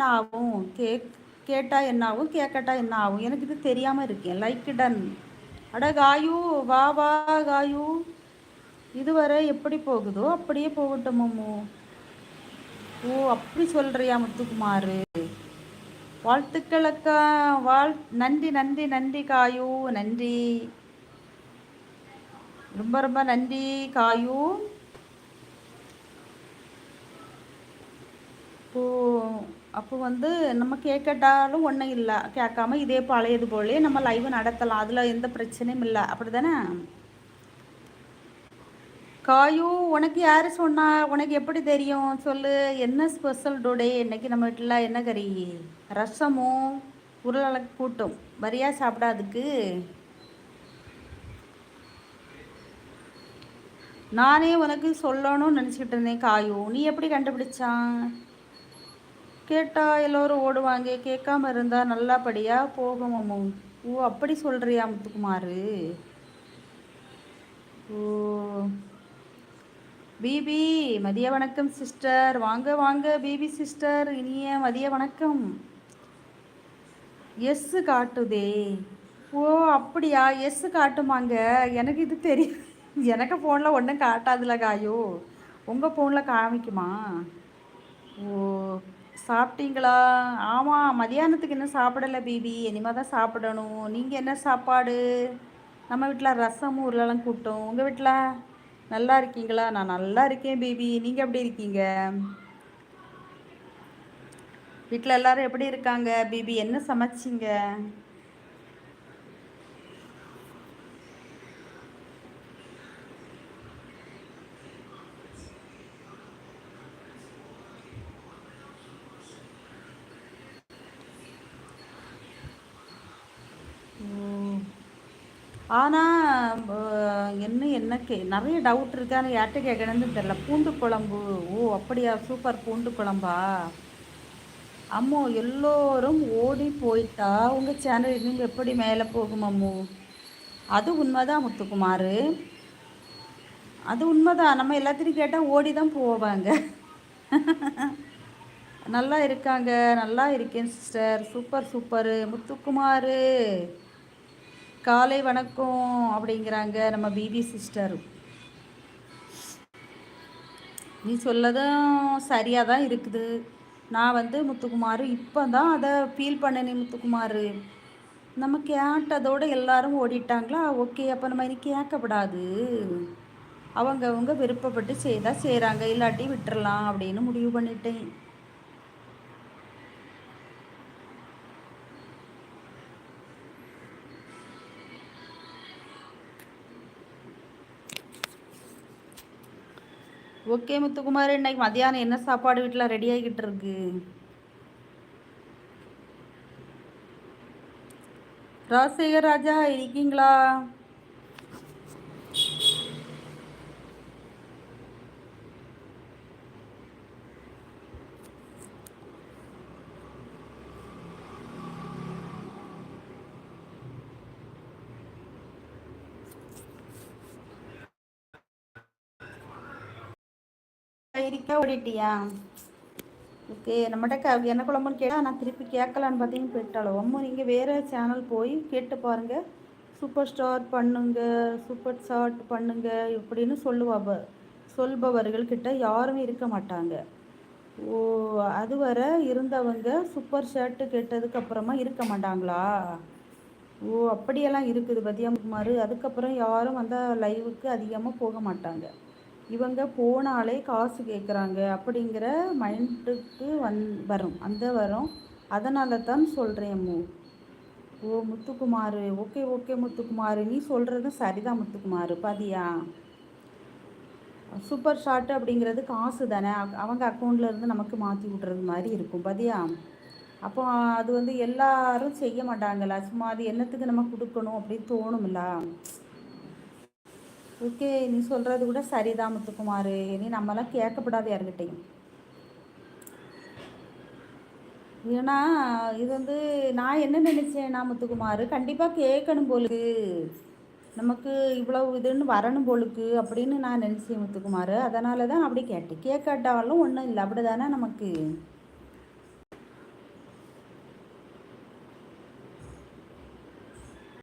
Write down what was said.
என்ன ஆகும் கேக் கேட்டால் என்ன ஆகும் கேட்கட்டா என்ன ஆகும் எனக்கு இது தெரியாமல் இருக்கேன். லைக் டன் அட காயு வா வா காயு. இதுவரை எப்படி போகுதோ அப்படியே போகட்டும் மம்மு ஓ அப்படி சொல்கிறியா முத்துக்குமார்? வாழ்த்துக்கள் அக்கா வாழ் நன்றி நன்றி நன்றி காயு. நன்றி. ரொம்ப ரொம்ப நன்றி காயு. ஓ அப்போ வந்து நம்ம கேட்கட்டாலும் ஒன்றும் இல்லை. கேட்காம இதே பழையது போலே நம்ம லைவ் நடத்தலாம். அதில் எந்த பிரச்சனையும் இல்லை. அப்படி தானே காயு உனக்கு யார் சொன்னா? உனக்கு எப்படி தெரியும்? சொல்லு. என்ன ஸ்பெஷல் டுடே இன்னைக்கு நம்ம வீட்டில் என்ன கறி? ரசமும் உருளை கூட்டும். வரியா? சாப்பிடாதுக்கு நானே உனக்கு சொல்லணும்னு நினச்சிக்கிட்டு இருந்தேன் காயு. நீ எப்படி கண்டுபிடிச்சான்? கேட்டால் எல்லோரும் ஓடுவாங்க. கேட்காம இருந்தால் நல்லபடியாக போகும் ஓ அப்படி சொல்கிறியா முத்துக்குமார்? ஓ. பிபி மதிய வணக்கம் சிஸ்டர். வாங்க வாங்க பிபி சிஸ்டர். இனிய மதிய வணக்கம். எஸ்ஸு காட்டுதே. ஓ அப்படியா? எஸ்ஸு காட்டுமாங்க. எனக்கு இது தெரியும் எனக்கு ஃபோனில் ஒன்றும் காட்டாதுல ஐயோ உங்கள் ஃபோனில் காமிக்குமா? ஓ. சாப்பிட்டீங்களா? ஆமாம் மதியானத்துக்கு இன்னும் சாப்பிடலை பீபி. இனிமேல் தான் சாப்பிடணும். நீங்கள் என்ன சாப்பாடு? நம்ம வீட்டில் ரசமும் உருளெல்லாம் கூட்டும். உங்கள் வீட்டில் நல்லா இருக்கீங்களா? நான் நல்லா இருக்கேன் பேபி. நீங்கள் எப்படி இருக்கீங்க? வீட்டில் எல்லோரும் எப்படி இருக்காங்க? பீபி என்ன சமைச்சிங்க? ஆனால் என்ன என்ன கே நிறைய டவுட் இருக்கு? ஆனால் யார்கிட்ட கேட்கணுன்னு தெரில பூண்டு குழம்பு. ஓ அப்படியா? சூப்பர் பூண்டு குழம்பா? அம்மோ எல்லோரும் ஓடி போயிட்டா உங்கள் சேனல் இன்னும் எப்படி மேலே போகும் அம்மு? அது உண்மைதான் முத்துக்குமார்? அது உண்மைதான் நம்ம எல்லாத்தையும் கேட்டால் ஓடி தான் போவாங்க. நல்லா இருக்காங்க. நல்லா இருக்கேன் சிஸ்டர் சூப்பர் சூப்பர் முத்துக்குமார். காலை வணக்கம் அப்படிங்கிறாங்க நம்ம பிபி சிஸ்டர். நீ சொல்லதும் சரியாக தான் இருக்குது. நான் வந்து முத்துக்குமார் இப்போ தான் அதை ஃபீல் பண்ணினேன் முத்துக்குமார். நம்ம கேட்டதோடு எல்லாரும் ஓடிட்டாங்களா? ஓகே அப்போ நம்ம இனி கேட்கப்படாது. அவங்கவுங்க விருப்பப்பட்டு செய்தால் செய்கிறாங்க இல்லாட்டி விட்டுறலாம் அப்படின்னு முடிவு பண்ணிட்டேன். ஓகே முத்துக்குமார். இன்னைக்கு மதியானம் என்ன சாப்பாடு வீட்டில் ரெடி ஆகிக்கிட்டு இருக்கு? ராஜசேகர் ராஜா இருக்கீங்களா? இருக்கா ஓடிட்டியா? ஓகே நம்மகிட்ட க என்ன குழம்புன்னு கேட்டால் நான் திருப்பி கேட்கலான்னு பார்த்தீங்கன்னு போயிட்டாலும் அம்மா நீங்கள் வேறு சேனல் போய் கேட்டு பாருங்கள் சூப்பர் ஸ்டார் பண்ணுங்க சூப்பர் ஸ்டார்ட் பண்ணுங்க இப்படின்னு சொல்லுவாப சொல்பவர்கள் யாரும் இருக்க மாட்டாங்க. ஓ அது வர இருந்தவங்க சூப்பர் ஷர்ட்டு கேட்டதுக்கு அப்புறமா இருக்க மாட்டாங்களா? ஓ அப்படியெல்லாம் இருக்குது பத்தியம்குமார் அதுக்கப்புறம் யாரும் அந்த லைவுக்கு அதிகமாக போக மாட்டாங்க. இவங்க போனாலே காசு கேட்குறாங்க அப்படிங்கிற மைண்டுக்கு வந் வரும். அந்த வரும். அதனால தான் சொல்கிறேன் மு ஓ முத்துக்குமார். Okay okay Muthukumar. நீ சொல்கிறது சரிதான் முத்துக்குமார். பாதியா சூப்பர் ஷாட் அப்படிங்கிறது காசு தானே. அவங்க அக்கௌண்ட்லேருந்து நமக்கு மாற்றி விட்றது மாதிரி இருக்கும். பாதியா அப்போ அது வந்து எல்லாரும் செய்ய மாட்டாங்களா? சும்மா அது என்னத்துக்கு நம்ம கொடுக்கணும் அப்படின்னு தோணும்ல? ஓகே நீ சொல்கிறது கூட சரிதான் முத்துக்குமார். இனி நம்மளாம் கேட்கப்படாது யாருக்கிட்டையும் ஏன்னா இது வந்து நான் என்ன நினச்சேன்னா நான் முத்துக்குமார் கண்டிப்பாக கேட்கணும் போலுக்கு நமக்கு இவ்வளவு இதுன்னு வரணும் போலுக்கு அப்படின்னு நான் நினச்சேன் முத்துக்குமார். அதனால தான் அப்படி கேட்டேன். கேட்காட்டாலும் ஒன்றும் இல்லை. அப்படி தானே நமக்கு?